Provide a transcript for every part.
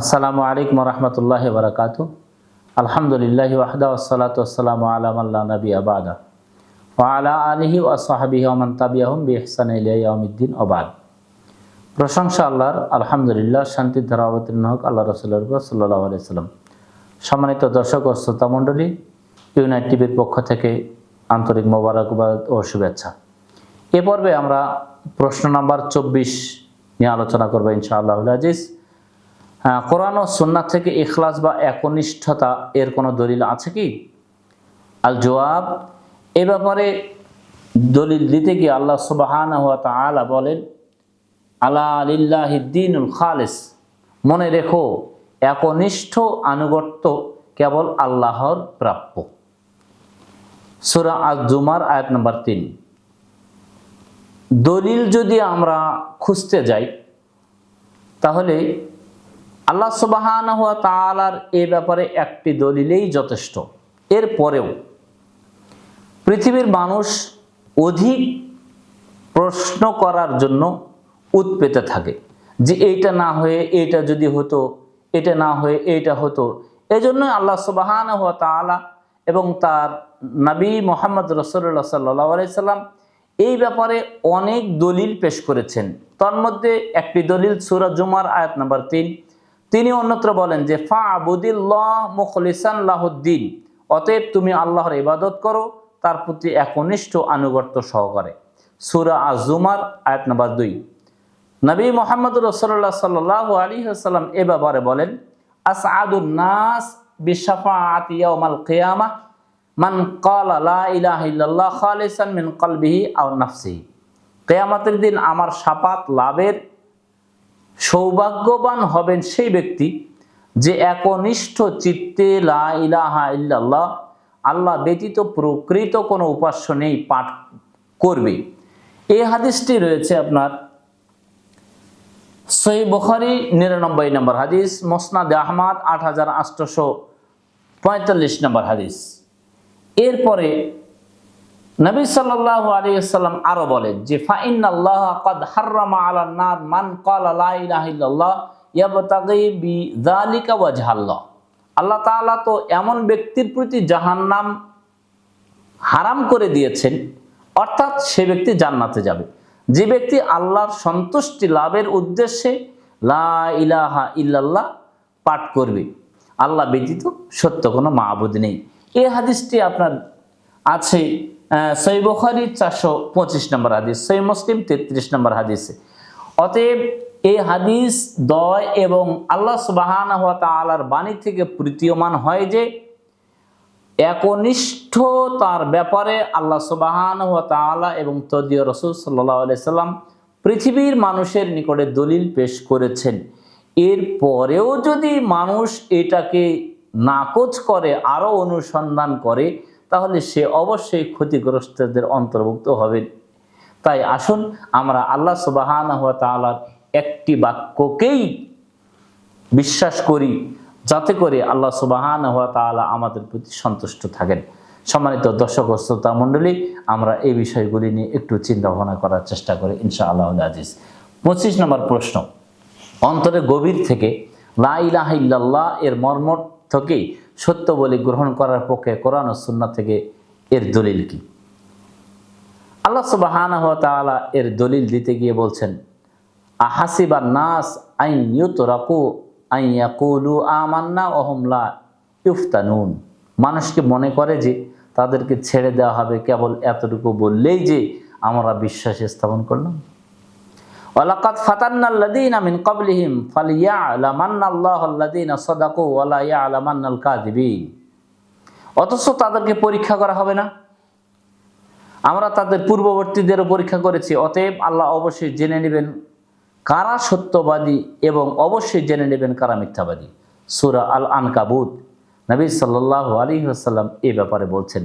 আসসালামু আলাইকুম রহমতুল্লাহ বারকাত আলহামদুলিল্লাহ ওয়াহদা ওসালাত আসসালামু আলাম আল্লাহ নবী আবাদা ওয়ালা আলহি ওয়াসাহাবিহি ওমান তাবিয়াহম বি ইহসান ইলাইয়াউমিদ্দিন ওবাদ প্রশংসা আল্লাহর, আলহামদুলিল্লাহ শান্তির ধারা অবতীর্ণ হোক আল্লাহ রসুল্লাহ সাল্লাহ আলাইসাল্লাম সম্মানিত দর্শক ও শ্রোতা মণ্ডলী, ইউনাইট টিভির পক্ষ থেকে আন্তরিক মোবারকবাদ ও শুভেচ্ছা। এ পর্বে আমরা প্রশ্ন নাম্বার চব্বিশ নিয়ে আলোচনা করব ইনশাআল্লাহ আজিজ। কোরআন ও সুন্নাত থেকে ইখলাস বা একনিষ্ঠতা এর কোনো দলিল আছে কি? আল জবাব এ ব্যাপারে দলিল দিতে গিয়ে আল্লাহ সুবাহান হুয়া তালা বলেন, আলা আলিল্লাহিদ্দিনুল খালেস মনে রেখো, একনিষ্ঠ আনুগত্য কেবল আল্লাহর প্রাপ্য। সুরা আজ জুমার আয়াত নম্বর তিন। দলিল যদি আমরা খুঁজতে যাই, তাহলে আল্লাহ সুবাহান হুয়া তালার এ ব্যাপারে একটি দলিলেই যথেষ্ট। এর পরেও পৃথিবীর মানুষ অধিক প্রশ্ন করার জন্য উৎপেতে থাকে যে এইটা না হয়ে এইটা যদি হতো, এটা না হয়ে এইটা হতো। এজন্য আল্লাহ সুবাহান হুয়া তালা এবং তার নবী মোহাম্মদ রসল্লা সাল্লাহ আলাইসাল্লাম এই ব্যাপারে অনেক দলিল পেশ করেছেন। তার মধ্যে একটি দলিল সুরা জুমার আয়াত নাম্বার তিন তিনি অন্যত্র বলেন যে ফা আবুদিল্লাহ মুখলিসান লাহুদ্দিন। অতএব তুমি আল্লাহর ইবাদত করো, তার প্রতি একনিষ্ঠ আনুগত্য সহকারে। সুরা আজুমার আয়াত নাম্বার দুই। নবী মোহাম্মদ রসল্লাহ সাল্লাহ আলী সাল্লাম এ ব্যাপারে বলেন আস আদুল নাস বিশাফা আতিয়াউমাল কেয়ামা, মান কাল লা ইলাহা ইল্লাল্লাহ খালিসান মিন কলবিহি আও নাফসিহি। কেয়ামতের দিন আমার সাপাত লাভের সৌভাগ্যবান হবেন সেই ব্যক্তি যে একনিষ্ঠ চিত্তে লা ইলাহা ইল্লাল্লাহ, আল্লাহ ব্যতীত প্রকৃত কোনো উপাস্য নেই, পাঠ করবে। এই হাদিসটি রয়েছে আপনার সই বখারি নিরানব্বই নম্বর হাদিস, মোসনাদ আহমাদ আট হাজার আটশোশো পঁয়তাল্লিশ নম্বর হাদিস। এরপরে নবী সাল্লাহ আলিয়াল্লাম আরও বলেন যে ফাইন আল্লাহ কদ হার্রামা আলা নার মান কাল আল্লাহ ইয়াবতাগি বি জালিকা ওয়াজহাল্লাহ। আল্লাহ তাআলা তো এমন ব্যক্তির প্রতি জাহান্নাম হারাম করে দিয়েছেন, অর্থাৎ সে ব্যক্তি জান্নাতে যাবে। যে ব্যক্তি আল্লাহর সন্তুষ্টি লাভের উদ্দেশ্যে লা ইলাহা ইল্লাল্লাহ পাঠ করবে, আল্লাহ ব্যতীত সত্য কোনো মাহবুদ নেই। এই হাদিসটি আপনার আছে সই বখারি চারশো পঁচিশ নম্বর হাদিস সই মুসলিম তেত্রিশ নম্বর হাদিসে। অতএব এই হাদিস দয় এবং আল্লাহ সুবাহান তালার বাণী থেকে প্রতীয়মান হয় যে একনিষ্ঠ তার ব্যাপারে আল্লাহ সুবাহান তালা এবং তদীয় রসুল সাল্লাহ সাল্লাম পৃথিবীর মানুষের নিকটে দলিল পেশ করেছেন। এর পরেও যদি মানুষ এটাকে নাকচ করে, আরও অনুসন্ধান করে তাহলে সে অবশ্যই ক্ষতিগ্রস্তদের অন্তর্ভুক্ত হবে। তাই আসুন আমরা আল্লাহ সুবাহান হওয়া তালার একটি বাক্যকেই বিশ্বাস করি, যাতে করে আল্লাহ সুবাহান হওয়া তালা আমাদের প্রতি সন্তুষ্ট থাকেন। সম্মানিত দর্শক শ্রোতা মণ্ডলী, আমরা এই বিষয়গুলি নিয়ে একটু চিন্তা ভাবনা করার চেষ্টা করি ইনশা আল্লাহ আজিজ। পঁচিশ নম্বর প্রশ্ন, অন্তরে গভীর থেকে লা ইল্লাল্লাহ এর মর্ম থেকেই সত্য বলে গ্রহণ করার পক্ষে কোরআন সুন্না থেকে এর দলিল কি? আল্লাহ তাআলা এর দলিল দিতে গিয়ে বলছেন, আহাসিবা নাস আইন ইউত রাকু আইয়াকুলু আমান্না ওহমলা ইফতানুন। মানুষকে মনে করে যে তাদেরকে ছেড়ে দেওয়া হবে কেবল এতটুকু বললেই যে আমরা বিশ্বাস স্থাপন করলাম? ওয়ালাকাদ ফাতান্নাল্লাযীনা মিন ক্বাবলিহিম ফালিয়া'লামান্নাল্লাহুল্লাযীনা সাদাকু ওয়া লা ইয়া'লামান্নাল কাযিবিন। অথচ তাদেরকে পরীক্ষা করা হবে না। আমরা তাদের পূর্ববর্তীদেরও পরীক্ষা করেছি, অতএব আল্লাহ অবশ্যই জেনে নেবেন কারা সত্যবাদী এবং অবশ্যই জেনে নেবেন কারা মিথ্যাবাদী। সুরা আল আনকাবুত নবী সাল্লাল্লাহু আলাইহি ওয়াসাল্লাম এই ব্যাপারে বলছেন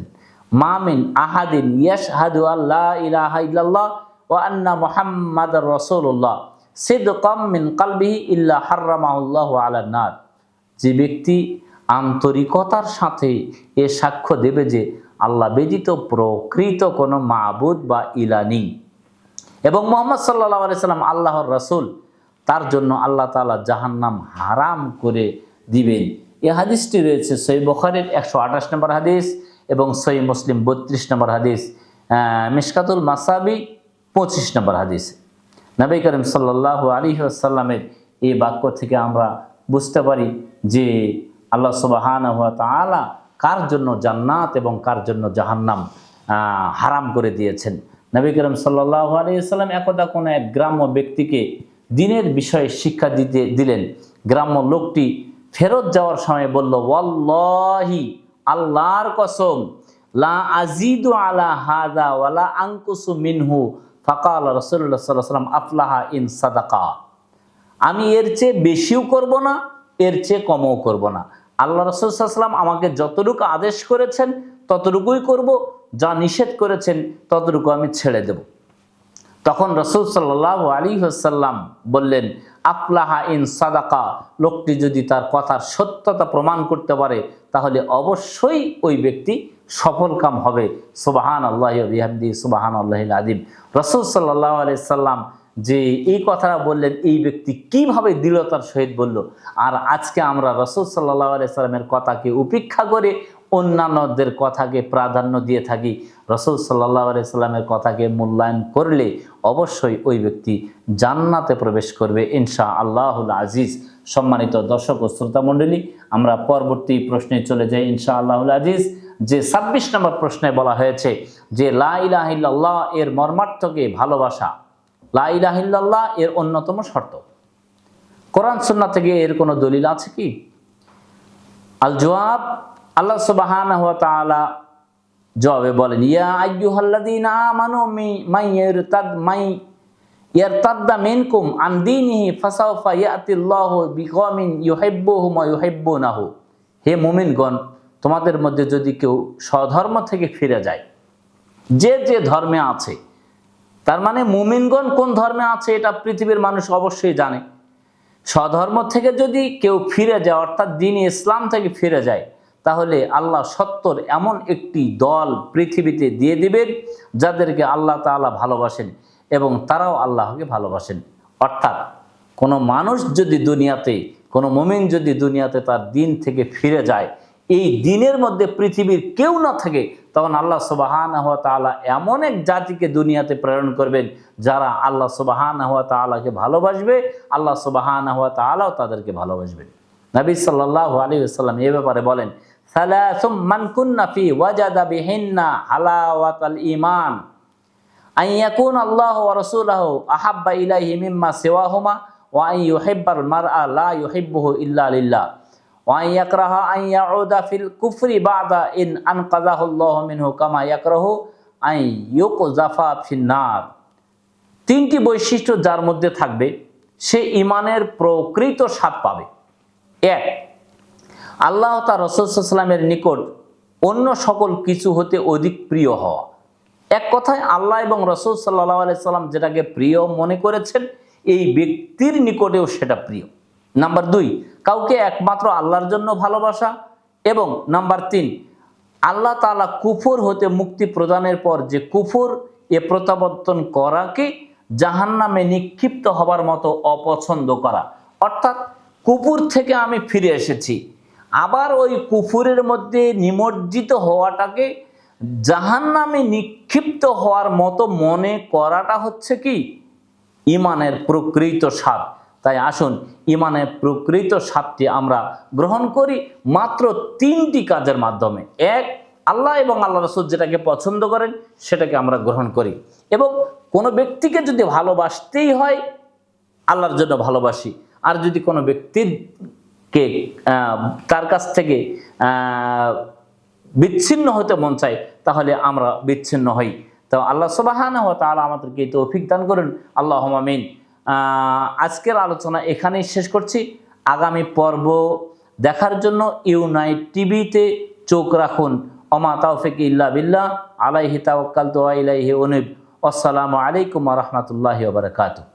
মামিন আহাদিন ইয়াশহাদু আল্লাহ ইলাহা ইল্লাল্লাহ ও আন্না মোহাম্মদ রসুল্লাহ সিদ্দকম মিন কালবিহি ইল্লা হার্রামাউল্লাহ আলান্নার যে ব্যক্তি আন্তরিকতার সাথে এ সাক্ষ্য দেবে যে আল্লাহ ব্যতীত প্রকৃত কোনো মাবুদ বা ইলা নেই। এবং মোহাম্মদ সাল্লাহ আলাইসাল্লাম আল্লাহর রসুল তার জন্য আল্লাহ তালা জাহান্নাম হারাম করে দিবেন। এ হাদিসটি রয়েছে সই বখারের একশো আঠাশ নম্বর হাদিস এবং সই মুসলিম বত্রিশ নম্বর হাদিস। আহ, মিশকাতুল মাসাবি পঁচিশ নম্বর হাদিস। নবী করিম সাল্লাহ আলী আসাল্লামের এই বাক্য থেকে আমরা বুঝতে পারি যে আল্লাহ সুবাহান তালা কার জন্য জান্নাত এবং কার জন্য জাহান্নাম হারাম করে দিয়েছেন। নবী করিম সাল্লাহ আলী সাল্লাম একদা কোনো এক গ্রাম্য ব্যক্তিকে দিনের বিষয়ে শিক্ষা দিতে দিলেন। গ্রাম্য লোকটি ফেরত যাওয়ার সময় বলল, ওয়াল্লাহি, আল্লাহর কসম, লা আজিদু আলা হাদা ওয়ালা আঙ্কুসু মিনহু ফাকাল সাল্লাহ সাল্লাম আফলাহা ইন সাদাকা। আমি এর চেয়ে বেশিও করব না, এর চেয়ে কমও করব না। আল্লাহ রসুলাম আমাকে যতটুকু আদেশ করেছেন, ততটুকুই করব, যা নিষেধ করেছেন, ততটুকু আমি ছেড়ে দেব। তখন রসুল সাল্লাহ আলী হাসাল্লাম বললেন, আফলাহা ইন সাদাকা। লোকটি যদি তার কথার সত্যতা প্রমাণ করতে পারে, তাহলে অবশ্যই ওই ব্যক্তি সফলকাম হবে। সুবাহান আল্লাহ বিহামদি সুবাহান আল্লাহ আদিম রসুল সাল্লাহ আলি সাল্লাম যে এই কথাটা বললেন, এই ব্যক্তি কীভাবে দৃঢ়তার সহিত বলল, আর আজকে আমরা রসুল সাল্লাহ আলি সাল্লামের কথাকে উপেক্ষা করে অন্যান্যদের কথাকে প্রাধান্য দিয়ে থাকি। রসুল সাল্লাহ আলি সাল্লামের কথাকে মূল্যায়ন করলে অবশ্যই ওই ব্যক্তি জান্নাতে প্রবেশ করবে ইনশা আল্লাহুল আজিজ। সম্মানিত দর্শক ও শ্রোতা মণ্ডলী আমরা পরবর্তী প্রশ্নে চলে যাই ইনশা আল্লাহুল আজিজ। যে ছাব্বিশ নম্বর প্রশ্নে বলা হয়েছে যে লা ইলাহিল্লাহ এর মর্মার্থকে ভালোবাসা। লা ইলাহিল্লাহ এর অন্যতম শর্ত। কোরআন সুন্না থেকে এর কোনো দলিল আছে কি? আল জবাব, আল্লাহ সুবহানাহু ওয়া তাআলা জবাবে বলেন, ইয়া আইয়ুহাল্লাযীনা আমানু মাই ইয়ারতাদ মাই ইয়ারতাদ্দা মিনকুম আন দীনিহি ফাসাউফা ইয়াতিল্লাহু বিকওমিন ইউহিব্বুহুম ওয়া ইউহিব্বুনাহু। হে মুমিনগণ তোমাদের মধ্যে যদি কেউ স্বধর্ম থেকে ফিরে যায়, যে যে ধর্মে আছে, তার মানে মুমিনগণ কোন ধর্মে আছে এটা পৃথিবীর মানুষ অবশ্যই জানে। স্বধর্ম থেকে যদি কেউ ফিরে যায়, অর্থাৎ দিন ইসলাম থেকে ফিরে যায়, তাহলে আল্লাহ সত্তর এমন একটি দল পৃথিবীতে দিয়ে দিবেন, যাদেরকে আল্লাহ তাআলা ভালোবাসেন এবং তারাও আল্লাহকে ভালোবাসেন। অর্থাৎ কোনো মানুষ যদি দুনিয়াতে, কোনো মমিন যদি দুনিয়াতে তার দিন থেকে ফিরে যায় এই দিনের মধ্যে পৃথিবীর কেউ না থাকে, তখন আল্লাহ সুবাহান হওয়া তালা এমন এক জাতিকে দুনিয়াতে প্রেরণ করবেন, যারা আল্লাহ সুবাহান হওয়া তালাকে ভালোবাসবে, আল্লাহ সুবাহান হওয়া তালাও তাদেরকে ভালোবাসবেন নবী সাল্লাহ আলী সাল্লাম এ ব্যাপারে বলেন, সালাসুম ওয়াজাদা ইয়াকুন আল্লাহ ওয়া ওয়া আন ইয়াকরাহা আন ইয়াউদা ফিল কুফরি বাদা ইন আনকাযাহু আল্লাহু মিনহু কামা ইয়াকরাহু আন ইউকযাফা ফিন নার তিনটি বৈশিষ্ট্য যার মধ্যে থাকবে, সে ইমানের প্রকৃত স্বাদ পাবে। এক, আল্লাহ তা রসুলামের নিকট অন্য সকল কিছু হতে অধিক প্রিয় হওয়া। এক কথায়, আল্লাহ এবং রসুল সাল্লাহ আলাইসাল্লাম যেটাকে প্রিয় মনে করেছেন, এই ব্যক্তির নিকটেও সেটা প্রিয়। নাম্বার দুই, কাউকে একমাত্র আল্লাহর জন্য ভালোবাসা। এবং নাম্বার তিন, আল্লাহ তাআলা কুফর হতে মুক্তি প্রদানের পর যে কুফর, এ প্রত্যাবর্তন করাকে জাহান্নামে নিক্ষিপ্ত হবার মতো অপছন্দ করা। অর্থাৎ কুপুর থেকে আমি ফিরে এসেছি। আবার ওই কুফুরের মধ্যে নিমজ্জিত হওয়াটাকে জাহান্নামে নিক্ষিপ্ত হওয়ার মতো মনে করাটা হচ্ছে কি? ইমানের প্রকৃত স্বাদ। তাই আসুন ইমানের প্রকৃত স্বাদটি আমরা গ্রহণ করি মাত্র তিনটি কাজের মাধ্যমে। এক আল্লাহ এবং আল্লাহ রসুল যেটাকে পছন্দ করেন সেটাকে আমরা গ্রহণ করি। এবং কোনো ব্যক্তিকে যদি ভালোবাসতেই হয় আল্লাহর জন্য ভালোবাসি। আর যদি কোনো ব্যক্তিরকে আহ, তার কাছ থেকে বিচ্ছিন্ন হতে মন চায় তাহলে আমরা বিচ্ছিন্ন হই। তো আল্লাহ সুবাহান তাআলা আমাদেরকে তৌফিক দান করুন। আল্লাহ আহ, আজকের আলোচনা এখানেই শেষ করছি। আগামী পর্ব দেখার জন্য ইউনাইট টিভিতে চোখ রাখুন। অমা তাওফিক ইল্লা বিল্লাহ। আলাইহি তাওয়াক্কালতু ওয়া ইলাইহি উনিব। আসসালামু আলাইকুম ওয়া রাহমাতুল্লাহি ওয়া বারাকাতুহু।